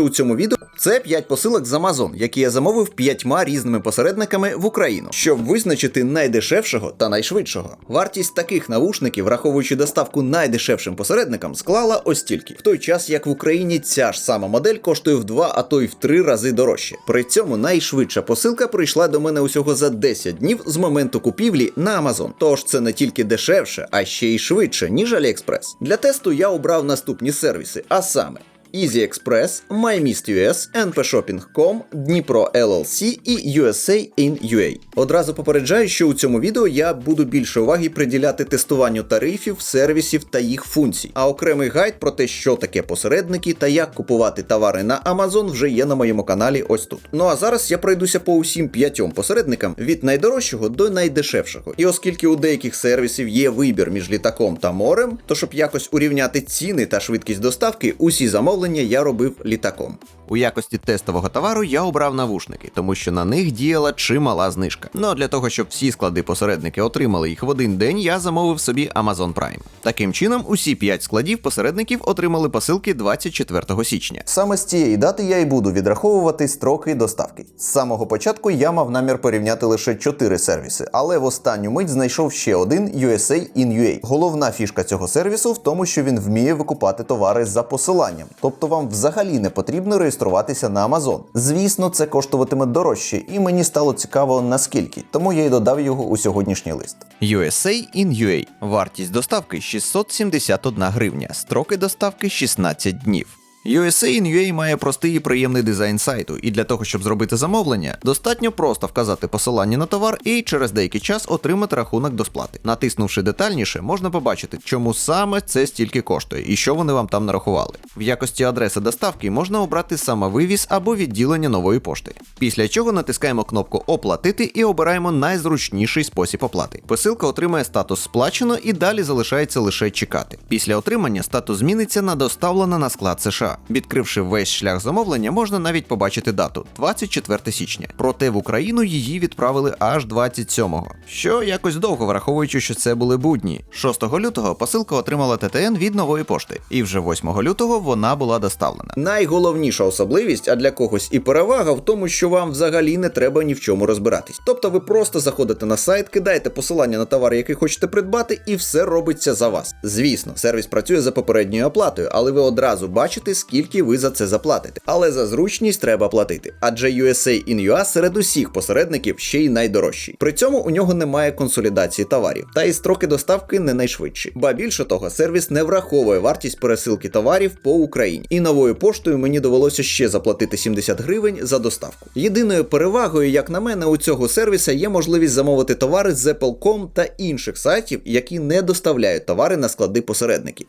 У цьому відео це 5 посилок з Amazon, які я замовив п'ятьма різними посередниками в Україну, щоб визначити найдешевшого та найшвидшого. Вартість таких навушників, враховуючи доставку найдешевшим посередникам, склала ось стільки. В той час як в Україні ця ж сама модель коштує в 2, а то й в 3 рази дорожче. При цьому найшвидша посилка прийшла до мене усього за 10 днів з моменту купівлі на Amazon. Тож це не тільки дешевше, а ще й швидше, ніж AliExpress. Для тесту я обрав наступні сервіси, а саме. Easy Express, MyMist.us, NPShopping.com, Dnipro LLC і USA in UA. Одразу попереджаю, що у цьому відео я буду більше уваги приділяти тестуванню тарифів, сервісів та їх функцій. А окремий гайд про те, що таке посередники та як купувати товари на Amazon вже є на моєму каналі ось тут. Ну а зараз я пройдуся по усім п'ятьом посередникам від найдорожчого до найдешевшого. І оскільки у деяких сервісів є вибір між літаком та морем, то щоб якось урівняти ціни та швидкість доставки, усі замовлення я робив літаком. У якості тестового товару я обрав навушники, тому що на них діяла чимала знижка. Ну а для того, щоб всі склади-посередники отримали їх в один день, я замовив собі Amazon Prime. Таким чином, усі 5 складів посередників отримали посилки 24 січня. Саме з цієї дати я і буду відраховувати строки доставки. З самого початку я мав намір порівняти лише 4 сервіси, але в останню мить знайшов ще один USA in UA. Головна фішка цього сервісу в тому, що він вміє викупати товари за посиланням, тобто вам взагалі не потрібно реєструватися на Amazon. Звісно, це коштуватиме дорожче, і мені стало цікаво наскільки, тому я й додав його у сьогоднішній лист. USA in UA. Вартість доставки 671 гривня, строки доставки 16 днів. USA in UA має простий і приємний дизайн сайту, і для того, щоб зробити замовлення, достатньо просто вказати посилання на товар і через деякий час отримати рахунок до сплати. Натиснувши детальніше, можна побачити, чому саме це стільки коштує і що вони вам там нарахували. В якості адреси доставки можна обрати самовивіз або відділення нової пошти. Після чого натискаємо кнопку Оплатити і обираємо найзручніший спосіб оплати. Посилка отримає статус сплачено і далі залишається лише чекати. Після отримання статус зміниться на доставлена на склад США. Відкривши весь шлях замовлення, можна навіть побачити дату 24 січня. Проте в Україну її відправили аж 27-го, що якось довго враховуючи, що це були будні. 6 лютого посилка отримала ТТН від нової пошти, і вже 8 лютого вона була доставлена. Найголовніша особливість, а для когось і перевага в тому, що вам взагалі не треба ні в чому розбиратись. Тобто ви просто заходите на сайт, кидаєте посилання на товар, який хочете придбати, і все робиться за вас. Звісно, сервіс працює за попередньою оплатою, але ви одразу бачите, скільки ви за це заплатите. Але за зручність треба платити. Адже USA in UA серед усіх посередників ще й найдорожчий. При цьому у нього немає консолідації товарів, та і строки доставки не найшвидші. Ба більше того, сервіс не враховує вартість пересилки товарів по Україні. І новою поштою мені довелося ще заплатити 70 гривень за доставку. Єдиною перевагою, як на мене, у цього сервіса є можливість замовити товари з Apple.com та інших сайтів, які не доставляють товари на склади посередників.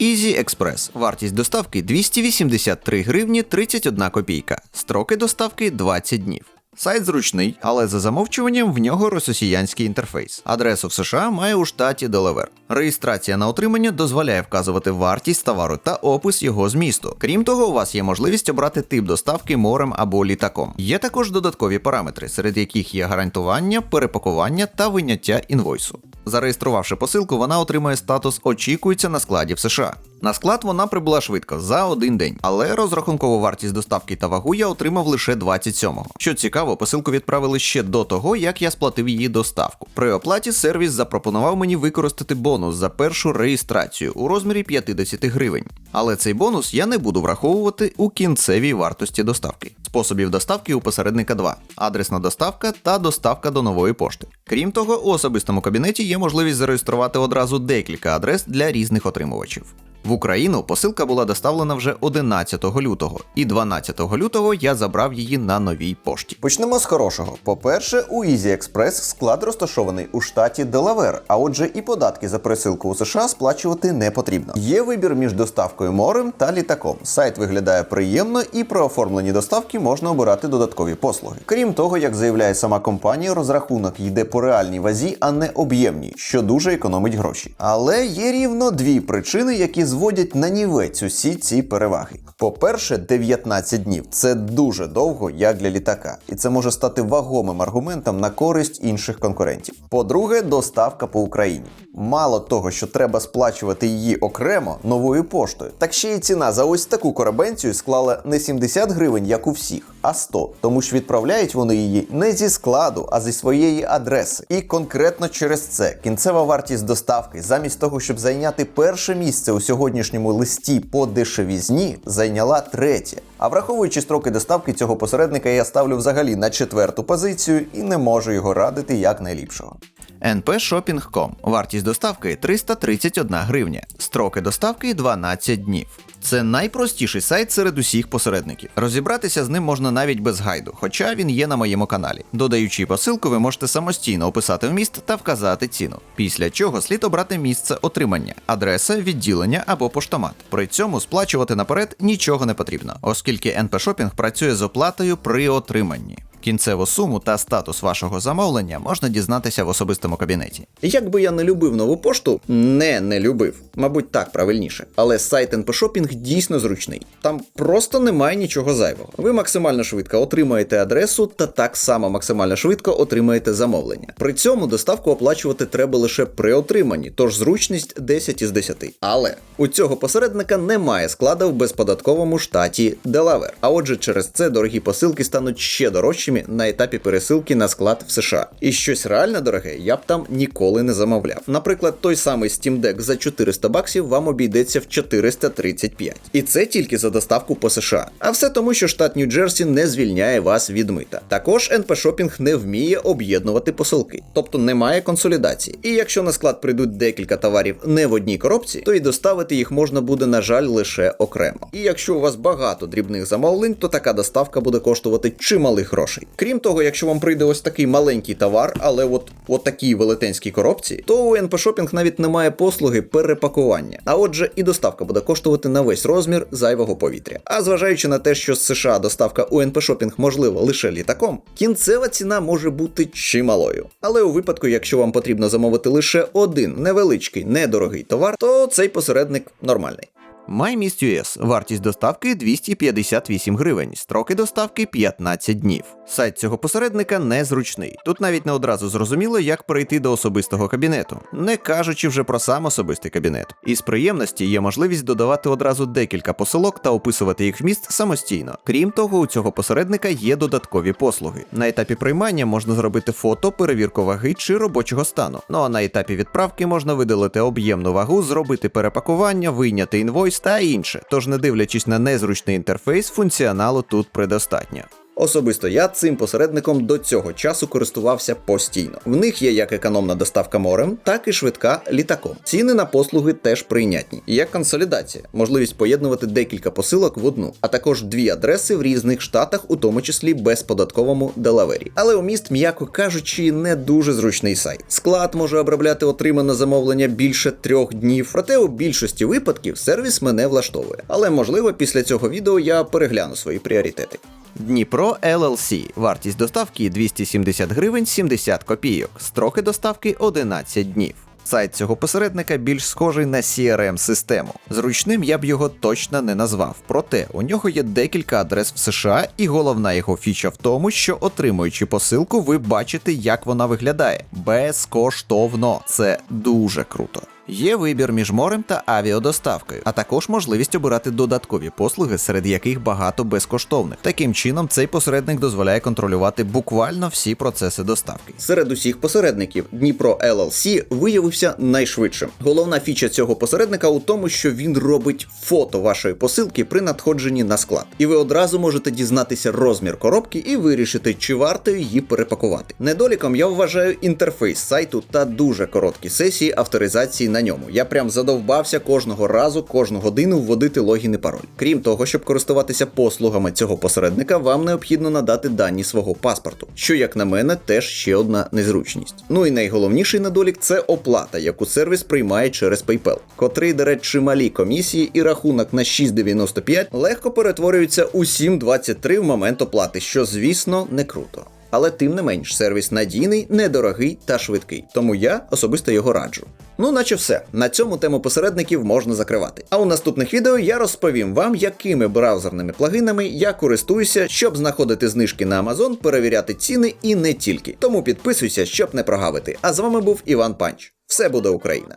Easy Express. Вартість доставки 283 гривні 31 копійка. Строки доставки 20 днів. Сайт зручний, але за замовчуванням в нього росіянський інтерфейс. Адресу в США має у штаті Делавер. Реєстрація на отримання дозволяє вказувати вартість товару та опис його змісту. Крім того, у вас є можливість обрати тип доставки морем або літаком. Є також додаткові параметри, серед яких є гарантування, перепакування та виняття інвойсу. Зареєструвавши посилку, вона отримає статус Очікується на складі в США. На склад вона прибула швидко за один день, але розрахункову вартість доставки та вагу я отримав лише 27-го. Що цікаво, посилку відправили ще до того, як я сплатив її доставку. При оплаті сервіс запропонував мені використати бонус за першу реєстрацію у розмірі 50 гривень. Але цей бонус я не буду враховувати у кінцевій вартості доставки. Способів доставки у посередника 2: адресна доставка та доставка до нової пошти. Крім того, у особистому кабінеті є можливість зареєструвати одразу декілька адрес для різних отримувачів. В Україну посилка була доставлена вже 11 лютого, і 12 лютого я забрав її на новій пошті. Почнемо з хорошого. По-перше, у Easy Express склад розташований у штаті Делавер, а отже, і податки за присилку у США сплачувати не потрібно. Є вибір між доставкою морем та літаком. Сайт виглядає приємно, і при оформленні доставки можна обирати додаткові послуги. Крім того, як заявляє сама компанія, розрахунок йде по реальній вазі, а не об'ємній, що дуже економить гроші. Але є рівно дві причини, які зводять на нівець усі ці переваги. По-перше, 19 днів це дуже довго, як для літака, і це може стати вагомим аргументом на користь інших конкурентів. По-друге, доставка по Україні. Мало того, що треба сплачувати її окремо новою поштою, так ще й ціна за ось таку корабенцію склала не 70 гривень, як у всіх, а 100, тому що відправляють вони її не зі складу, а зі своєї адреси. І конкретно через це кінцева вартість доставки, замість того, щоб зайняти перше місце у сьогоднішньому листі по дешевізні, зайняла третє. А враховуючи строки доставки цього посередника, я ставлю взагалі на четверту позицію і не можу його радити як найліпшого. NPShopping.com. Вартість доставки 331 гривня. Строки доставки 12 днів. Це найпростіший сайт серед усіх посередників. Розібратися з ним можна навіть без гайду, хоча він є на моєму каналі. Додаючи посилку, ви можете самостійно описати вміст та вказати ціну. Після чого слід обрати місце отримання, адреса, відділення або поштомат. При цьому сплачувати наперед нічого не потрібно, оскільки NP Shopping працює з оплатою при отриманні. Кінцеву суму та статус вашого замовлення можна дізнатися в особистому кабінеті. Якби я не любив нову пошту, не не любив, мабуть, так правильніше. Але сайт NP Shopping дійсно зручний. Там просто немає нічого зайвого. Ви максимально швидко отримаєте адресу та так само максимально швидко отримаєте замовлення. При цьому доставку оплачувати треба лише при отриманні, тож зручність 10 із 10. Але у цього посередника немає складу в безподатковому штаті Делавер. А отже, через це дорогі посилки стануть ще дорожчими на етапі пересилки на склад в США. І щось реально дороге я б там ніколи не замовляв. Наприклад, той самий Steam Deck за 400 баксів вам обійдеться в 435. І це тільки за доставку по США. А все тому, що штат Нью-Джерсі не звільняє вас від мита. Також NP Shopping не вміє об'єднувати посилки, тобто немає консолідації. І якщо на склад прийдуть декілька товарів не в одній коробці, то і доставити їх можна буде, на жаль, лише окремо. І якщо у вас багато дрібних замовлень, то така доставка буде коштувати чималих грошей. Крім того, якщо вам прийде ось такий маленький товар, але от, от такій велетенській коробці, то у NP Shopping навіть немає послуги перепакування. А отже, і доставка буде коштувати на весь розмір зайвого повітря. А зважаючи на те, що з США доставка у НП Шопінг можлива лише літаком, кінцева ціна може бути чималою. Але у випадку, якщо вам потрібно замовити лише один невеличкий недорогий товар, то цей посередник нормальний. MyMist.us. Вартість доставки 258 гривень, строки доставки 15 днів. Сайт цього посередника незручний. Тут навіть не одразу зрозуміло, як перейти до особистого кабінету, не кажучи вже про сам особистий кабінет. Із приємності є можливість додавати одразу декілька посилок та описувати їх вміст самостійно. Крім того, у цього посередника є додаткові послуги. На етапі приймання можна зробити фото, перевірку ваги чи робочого стану. Ну а на етапі відправки можна видалити об'ємну вагу, зробити перепакування, вийняти інвойс та інше. Тож, не дивлячись на незручний інтерфейс, функціоналу тут предостатньо. Особисто я цим посередником до цього часу користувався постійно. В них є як економна доставка морем, так і швидка літаком. Ціни на послуги теж прийнятні. Є консолідація, можливість поєднувати декілька посилок в одну, а також дві адреси в різних штатах, у тому числі безподатковому Делавері. Але у міст, м'яко кажучи, не дуже зручний сайт. Склад може обробляти отримане замовлення більше трьох днів. Проте у більшості випадків сервіс мене влаштовує. Але можливо, після цього відео я перегляну свої пріоритети. Дніпро LLC. Вартість доставки 270 гривень 70 копійок. Строки доставки 11 днів. Сайт цього посередника більш схожий на CRM-систему. Зручним я б його точно не назвав. Проте у нього є декілька адрес в США, і головна його фіча в тому, що отримуючи посилку, ви бачите, як вона виглядає. Безкоштовно. Це дуже круто. Є вибір між морем та авіадоставкою, а також можливість обирати додаткові послуги, серед яких багато безкоштовних. Таким чином, цей посередник дозволяє контролювати буквально всі процеси доставки. Серед усіх посередників Дніпро LLC виявився найшвидшим. Головна фіча цього посередника у тому, що він робить фото вашої посилки при надходженні на склад, і ви одразу можете дізнатися розмір коробки і вирішити, чи варто її перепакувати. Недоліком я вважаю інтерфейс сайту та дуже короткі сесії авторизації на ньому. Я прям задовбався кожного разу, кожну годину вводити логін і пароль. Крім того, щоб користуватися послугами цього посередника, вам необхідно надати дані свого паспорту, що, як на мене, теж ще одна незручність. Ну і найголовніший недолік це оплата, яку сервіс приймає через PayPal, котрий дере чималі комісії і рахунок на 6,95 легко перетворюється у 7,23 в момент оплати, що звісно не круто. Але тим не менш сервіс надійний, недорогий та швидкий. Тому я особисто його раджу. Ну, наче все. На цьому тему посередників можна закривати. А у наступних відео я розповім вам, якими браузерними плагинами я користуюся, щоб знаходити знижки на Amazon, перевіряти ціни і не тільки. Тому підписуйся, щоб не прогавити. А з вами був Іван Панч. Все буде Україна!